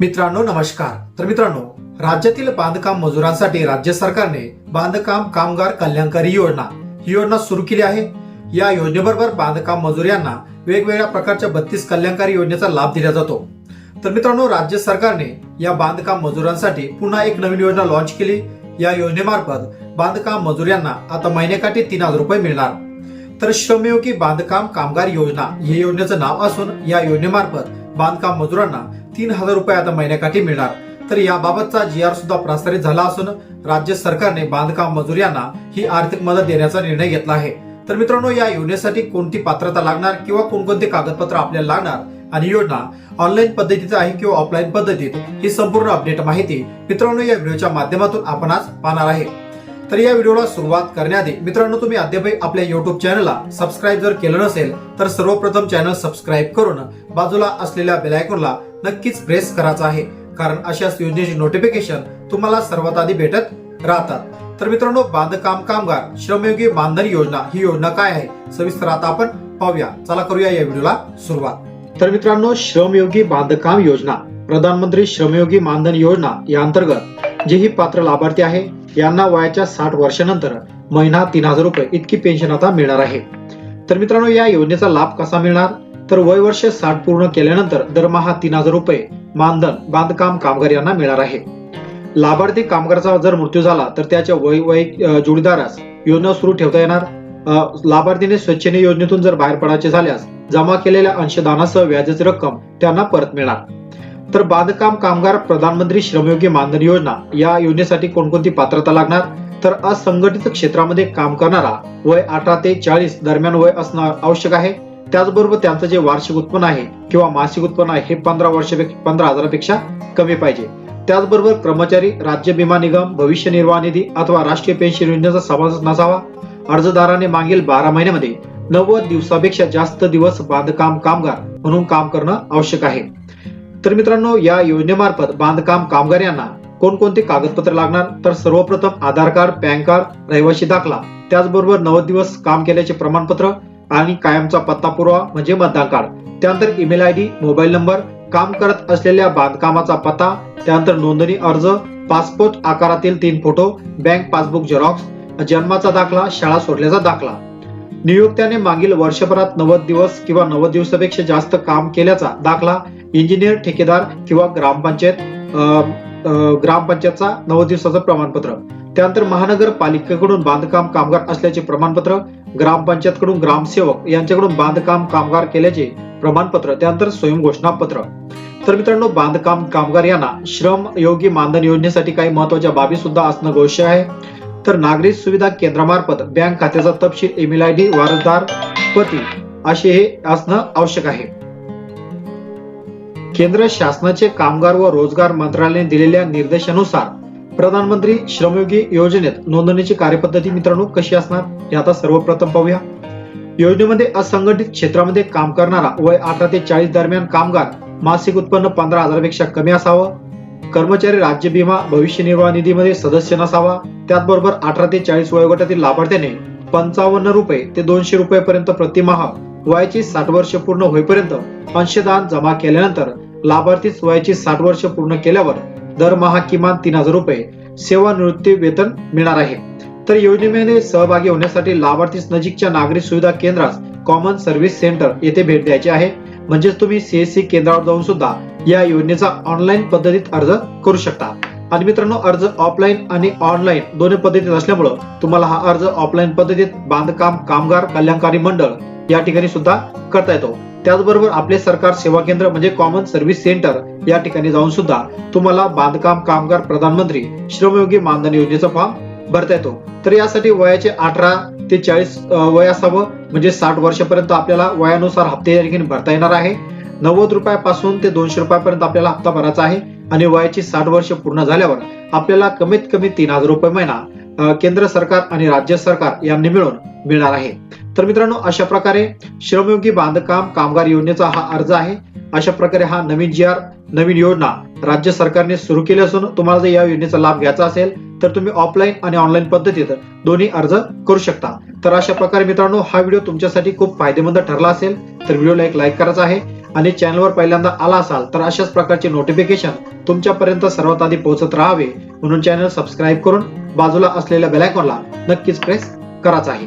मित्रांनो नमस्कार. तर मित्रांनो राज्यातील बांधकाम मजुरांसाठी राज्य सरकारने बांधकाम कामगार कल्याणकारी योजना ही योजना सुरू केली आहे. या योजनेबरोबर बांधकाम मजूर यांना वेगवेगळ्या प्रकारच्या बत्तीस कल्याणकारी योजनेचा लाभ दिला जातो. तर मित्रांनो राज्य सरकारने या बांधकाम मजुरांसाठी पुन्हा एक नवीन योजना लॉन्च केली. या योजनेमार्फत बांधकाम मजूर यांना आता महिन्याकाठी तीन हजार रुपये मिळणार. तर श्रमयोगी बांधकाम कामगार योजना हे योजनेचं नाव असून या योजनेमार्फत बांधकाम मजुरांना तीन हजार रुपये आता महिन्याकाठी मिळणार. तर याबाबतचा जी आर सुद्धा प्रसारित झाला असून राज्य सरकारने बांधकाम मजूर यांना ही आर्थिक मदत देण्याचा निर्णय घेतला आहे. तर मित्रांनो या योजनेसाठी कोणती पात्रता लागणार किंवा कोणकोणते कागदपत्र आपल्याला लागणार आणि योजना ऑनलाईन पद्धतीचा आहे किंवा ऑफलाईन पद्धतीत ही संपूर्ण अपडेट माहिती मित्रांनो या व्हिडिओच्या माध्यमातून आपण आज पाहणार आहे. तर या व्हिडिओला सुरुवात करण्याआधी मित्रांनो तुम्ही अद्यापही आपल्या युट्यूब चॅनलला सबस्क्राईब जर केलं नसेल तर सर्वप्रथम चॅनल सबस्क्राईब करून बाजूला असलेल्या बेलायकॉनला नक्कीच प्रेस करायचं आहे. कारण अशाच योजनेची नोटिफिकेशन तुम्हाला सर्वात आधी भेटत राहतात. तर मित्रांनो बांधकाम कामगार श्रमयोगी मानधन योजना ही योजना काय आहे? सविस्तर आता आपण पाहूया. चला करूया या व्हिडिओला सुरुवात. तर मित्रांनो श्रमयोगी बांधकाम योजना प्रधानमंत्री श्रमयोगी मानधन योजना या अंतर्गत जे ही पात्र लाभार्थी आहे यांना वयाच्या साठ वर्षानंतर महिना तीन हजार रुपये इतकी पेन्शन आता मिळणार आहे. तर मित्रांनो या योजनेचा लाभ कसा मिळणार? तर वय वर्ष साठ पूर्ण केल्यानंतर दरमहा तीन हजार रुपये मानधन बांधकाम कामगार यांना मिळणार आहे. लाभार्थी कामगाराचा जर मृत्यू झाला तर त्याच्या वय वय जोडीदारास योजना सुरू ठेवता येणार. लाभार्थीने स्वच्छने योजनेतून जर बाहेर पडायचे झाल्यास जमा केलेल्या अंशदानासह व्याजाची रक्कम त्यांना परत मिळणार. तर बांधकाम कामगार प्रधानमंत्री श्रमयोगी मानधन योजना या योजनेसाठी कोणकोणती पात्रता लागणार? तर असंघटित क्षेत्रामध्ये काम करणारा वय अठरा ते चाळीस दरम्यान वय असणं आवश्यक आहे. त्याचबरोबर त्यांचं जे वार्षिक उत्पन्न आहे किंवा मासिक उत्पन्न आहे हे पंधरा वर्षापेक्षा पंधरा हजारापेक्षा कमी पाहिजे. त्याचबरोबर कर्मचारी राज्य विमा निगम भविष्य निर्वाह निधी अथवा राष्ट्रीय पेन्शन योजनेचा समावेश नसावा. अर्जदाराने मागील बारा महिन्यामध्ये नव्वद दिवसापेक्षा जास्त दिवस बांधकाम कामगार म्हणून काम करणं आवश्यक आहे. तर मित्रांनो या योजनेमार्फत बांधकाम कामगार यांना कोणकोणते कागदपत्र लागणार? तर सर्वप्रथम आधार कार्ड पॅन कार्ड रहिवासी दाखला त्याचबरोबर नव्वद दिवस काम केल्याचे प्रमाणपत्र आणि कायमचा पत्ता पुरावा म्हणजे मतदान कार्ड. त्यानंतर email I D mobile number काम करत असलेल्या बांधकामाचा पत्ता त्यानंतर नोंदणी अर्ज पासपोर्ट आकारातील तीन फोटो बँक पासबुक झेरॉक्स जन्माचा दाखला शाळा सोडल्याचा दाखला. नियोक्त्याने मागील वर्षभरात नव्वद दिवस किंवा नव्वद दिवसापेक्षा जास्त काम केल्याचा दाखला इंजिनियर ठेकेदार किंवा ग्रामपंचायत अं, अं, ग्रामपंचायतचा नव दिवसाचं प्रमाणपत्र. त्यानंतर महानगरपालिकेकडून बांधकाम कामगार असल्याचे प्रमाणपत्र ग्रामपंचायतकडून ग्रामसेवक यांच्याकडून बांधकाम कामगार केल्याचे प्रमाणपत्र त्यानंतर स्वयंघोषणापत्र तर मित्रांनो बांधकाम कामगार यांना श्रम योगी मानधन योजनेसाठी काही महत्त्वाच्या बाबी सुद्धा असणं गोष्ट आहे. तर नागरिक सुविधा केंद्रामार्फत बँक खात्याचा तपशील ईमेल आय डी वारसदार पती असे हे असणं आवश्यक आहे. केंद्र शासनाचे कामगार व रोजगार मंत्रालयाने दिलेल्या निर्देशानुसार प्रधानमंत्री श्रमयोगी योजनेत नोंदणीची कार्यपद्धती मित्रांनो कशी असणार हे आता सर्वप्रथम पाहूया. योजनेमध्ये असंघटित क्षेत्रामध्ये काम करणारा वय अठरा ते चाळीस दरम्यान कामगार मासिक उत्पन्न पंधरा हजारापेक्षा कमी असावं. कर्मचारी राज्य विमा भविष्य निर्वाह निधीमध्ये सदस्य नसावा. त्याचबरोबर अठरा ते चाळीस वयोगटातील लाभार्थ्याने पंचावन्न रुपये ते दोनशे रुपये प्रतिमाह वयाची साठ वर्ष पूर्ण होईपर्यंत अंशदान जमा केल्यानंतर लाभार्थीच वयाची साठ वर्ष पूर्ण केल्यावर दरमहा किमान तीन हजार रुपये सेवानिवृत्ती वेतन मिळणार आहे. तर योजनेमध्ये सहभागी होण्यासाठी लाभार्थीस नजीकच्या नागरिक सुविधा केंद्रास कॉमन सर्व्हिस सेंटर येथे भेट द्यायची आहे. म्हणजेच तुम्ही सीएससी केंद्रावर जाऊन सुद्धा या योजनेचा ऑनलाईन पद्धतीत अर्ज करू शकता. आणि मित्रांनो अर्ज ऑफलाईन आणि ऑनलाईन दोन्ही पद्धतीत असल्यामुळं तुम्हाला हा अर्ज ऑफलाईन पद्धतीत बांधकाम कामगार कल्याणकारी मंडळ या ठिकाणी सुद्धा करता येतो. त्याचबरोबर आपले सरकार सेवा केंद्र म्हणजे कॉमन सर्व्हिस सेंटर या ठिकाणी जाऊन सुद्धा तुम्हाला बांधकाम कामगार प्रधानमंत्री श्रमयोगी मानधन योजनेचा फॉर्म भरता येतो. तर यासाठी वयाचे अठरा ते चाळीस वय असावं म्हणजे साठ वर्षापर्यंत आपल्याला वयानुसार हप्ते या ठिकाणी भरता येणार आहे. नव्वद रुपयापासून ते दोनशे रुपयापर्यंत आपल्याला हप्ता भरायचा आहे आणि वयाची साठ वर्ष पूर्ण झाल्यावर आपल्याला कमीत कमी तीन हजार रुपये महिना केंद्र सरकार आणि राज्य सरकार यांनी मिळून मिळणार आहे. तर मित्रांनो अशा प्रकारे श्रमयोगी बांधकाम कामगार योजनेचा हा अर्ज आहे. अशा प्रकारे हा नवीन जी आर नवीन योजना राज्य सरकारने सुरू केली असून तुम्हाला जर या योजनेचा लाभ घ्यायचा असेल तर तुम्ही ऑफलाईन आणि ऑनलाईन पद्धतीत दोन्ही अर्ज करू शकता. तर अशा प्रकारे मित्रांनो हा व्हिडिओ तुमच्यासाठी खूप फायदेमंद ठरला असेल तर व्हिडिओला एक लाईक करायचा आहे आणि चॅनलवर पहिल्यांदा आला असाल तर अशाच प्रकारचे नोटिफिकेशन तुमच्यापर्यंत सर्वात आधी पोहोचत राहावे. म्हणून चॅनल सबस्क्राईब करून बाजूला असलेल्या बेलायकॉनला नक्कीच प्रेस करायचा आहे.